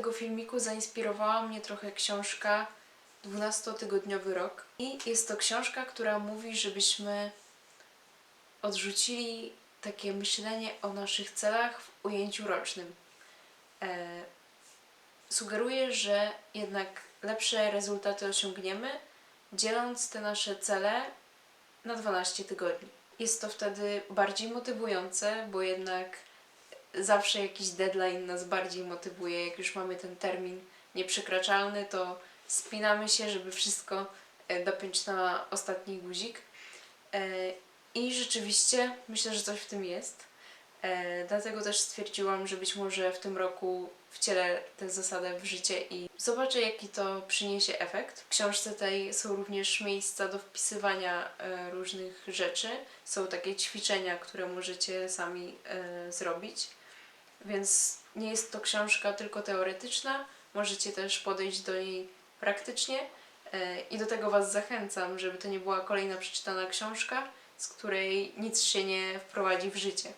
tego filmiku zainspirowała mnie trochę książka 12-tygodniowy rok. I jest to książka, która mówi, żebyśmy odrzucili takie myślenie o naszych celach w ujęciu rocznym. E, sugeruje, że jednak lepsze rezultaty osiągniemy, dzieląc te nasze cele na 12 tygodni. Jest to wtedy bardziej motywujące, bo jednak zawsze jakiś deadline nas bardziej motywuje. Jak już mamy ten termin nieprzekraczalny, to spinamy się, żeby wszystko e, dopiąć na ostatni guzik. E, I rzeczywiście myślę, że coś w tym jest. E, Dlatego też stwierdziłam, że być może w tym roku wcielę tę zasadę w życie i zobaczę, jaki to przyniesie efekt. W książce tej są również miejsca do wpisywania e, różnych rzeczy. Są takie ćwiczenia, które możecie sami e, zrobić. Więc nie jest to książka tylko teoretyczna, możecie też podejść do niej praktycznie i do tego Was zachęcam, żeby to nie była kolejna przeczytana książka, z której nic się nie wprowadzi w życie.